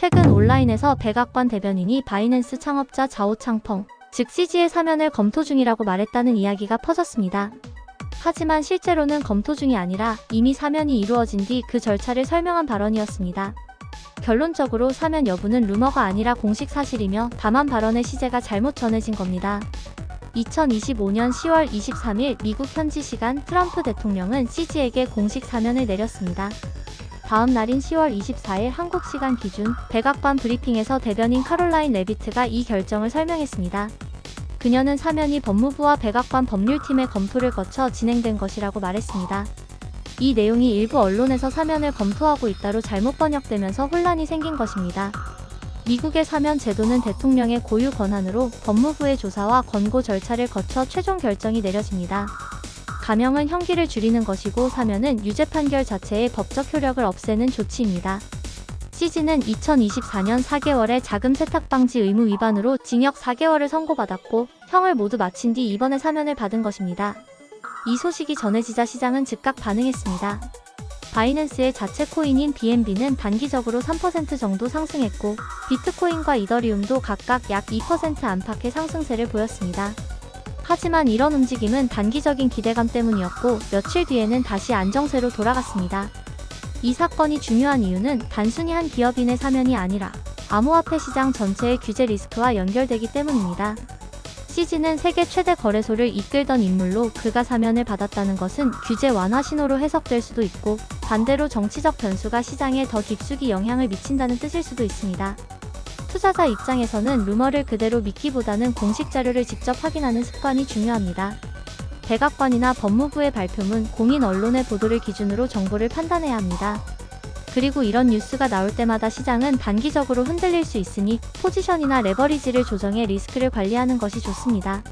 최근 온라인에서 백악관 대변인이 바이낸스 창업자 자오창펑, 즉 CG의 사면을 검토 중이라고 말했다는 이야기가 퍼졌습니다. 하지만 실제로는 검토 중이 아니라 이미 사면이 이루어진 뒤 그 절차를 설명한 발언이었습니다. 결론적으로 사면 여부는 루머가 아니라 공식 사실이며 다만 발언의 시제가 잘못 전해진 겁니다. 2025년 10월 23일 미국 현지 시간 트럼프 대통령은 CG에게 공식 사면을 내렸습니다. 다음 날인 10월 24일 한국 시간 기준 백악관 브리핑에서 대변인 카롤라인 레비트가 이 결정을 설명했습니다. 그녀는 사면이 법무부와 백악관 법률팀의 검토를 거쳐 진행된 것이라고 말했습니다. 이 내용이 일부 언론에서 사면을 검토하고 있다로 잘못 번역되면서 혼란이 생긴 것입니다. 미국의 사면 제도는 대통령의 고유 권한으로 법무부의 조사와 권고 절차를 거쳐 최종 결정이 내려집니다. 가명은 형기를 줄이는 것이고 사면은 유죄 판결 자체의 법적 효력을 없애는 조치입니다. CG는 2024년 4개월의 자금 세탁 방지 의무 위반으로 징역 4개월을 선고받았고 형을 모두 마친 뒤 이번에 사면을 받은 것입니다. 이 소식이 전해지자 시장은 즉각 반응했습니다. 바이낸스의 자체 코인인 BNB는 단기적으로 3% 정도 상승했고 비트코인과 이더리움도 각각 약 2% 안팎의 상승세를 보였습니다. 하지만 이런 움직임은 단기적인 기대감 때문이었고 며칠 뒤에는 다시 안정세로 돌아갔습니다. 이 사건이 중요한 이유는 단순히 한 기업인의 사면이 아니라 암호화폐 시장 전체의 규제 리스크와 연결되기 때문입니다. CG는 세계 최대 거래소를 이끌던 인물로 그가 사면을 받았다는 것은 규제 완화 신호로 해석될 수도 있고 반대로 정치적 변수가 시장에 더 깊숙이 영향을 미친다는 뜻일 수도 있습니다. 투자자 입장에서는 루머를 그대로 믿기보다는 공식 자료를 직접 확인하는 습관이 중요합니다. 백악관이나 법무부의 발표문, 공인 언론의 보도를 기준으로 정보를 판단해야 합니다. 그리고 이런 뉴스가 나올 때마다 시장은 단기적으로 흔들릴 수 있으니 포지션이나 레버리지를 조정해 리스크를 관리하는 것이 좋습니다.